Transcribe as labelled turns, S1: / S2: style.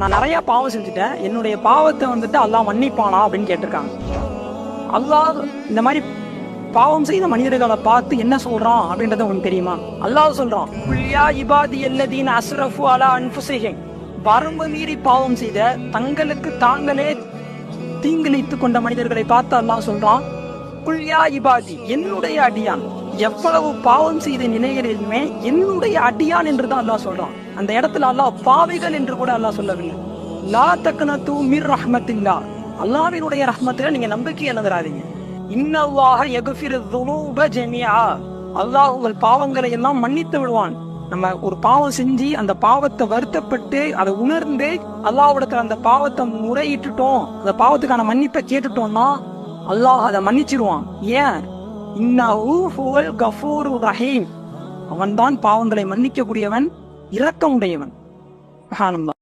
S1: நான் நிறைய பாவம் செஞ்சுட்டேன். என்னுடைய பாவத்தை வந்துட்டு அல்லாஹ் மன்னிப்பானா அப்படின்னு கேட்டிருக்காங்க. அல்லாஹ் இந்த மாதிரி பாவம் செய்த மனிதர்களை பார்த்து என்ன சொல்றான் அப்படின்றத உங்களுக்கு தெரியுமா? அல்லாஹ் சொல்றான் குல்யா இபாதி அல்லதீன் அஸ்ரஃபு அலா அன்ஃபுஸிஹிம். வரம்பு மீறி பாவம் செய்த தங்களுக்கு தாங்களே தீங்கிழைத்துக் கொண்ட மனிதர்களை பார்த்து அல்லாஹ் சொல்றான் குல்யா இபாதி என்னுடைய அடியான். எவ்வளவு பாவம் செய்த நிலைகளிலுமே என்னுடைய அடியான் என்று தான் அல்லாஹ் சொல்றான். அந்த இடத்துல அல்லாஹ் பாவிகள் என்று கூட அல்லாஹ் சொல்லவில்லை. லா தக்னது மிர் ரஹ்மத்தில்லா. அல்லாவினுடைய ரஹ்மத்துல நீங்க நம்பிக்கை இழந்துடாதீங்க இன்னல்லாஹ யக்ஃபிரு துலூப ஜெமியா அல்லாஹ் உங்கள் பாவங்களை எல்லாம் மன்னித்து விடுவான். நம்ம ஒரு பாவம் செஞ்சு அந்த பாவத்தை வருத்தப்பட்டு அதை உணர்ந்து அல்லாஹ்விடத்துல அந்த பாவத்தை முறையிட்டுட்டோம் அந்த பாவத்துக்கான மன்னிப்பை கேட்டுட்டோம்னா அல்லாஹ் அதை மன்னிச்சிருவான் ஏன்? இன்னஹு ஹுவல் கஃபூரு ரஹீம். அவன்தான் பாவங்களை மன்னிக்கக்கூடியவன் இரக்கமுடையவன். சுப்ஹானல்லாஹ்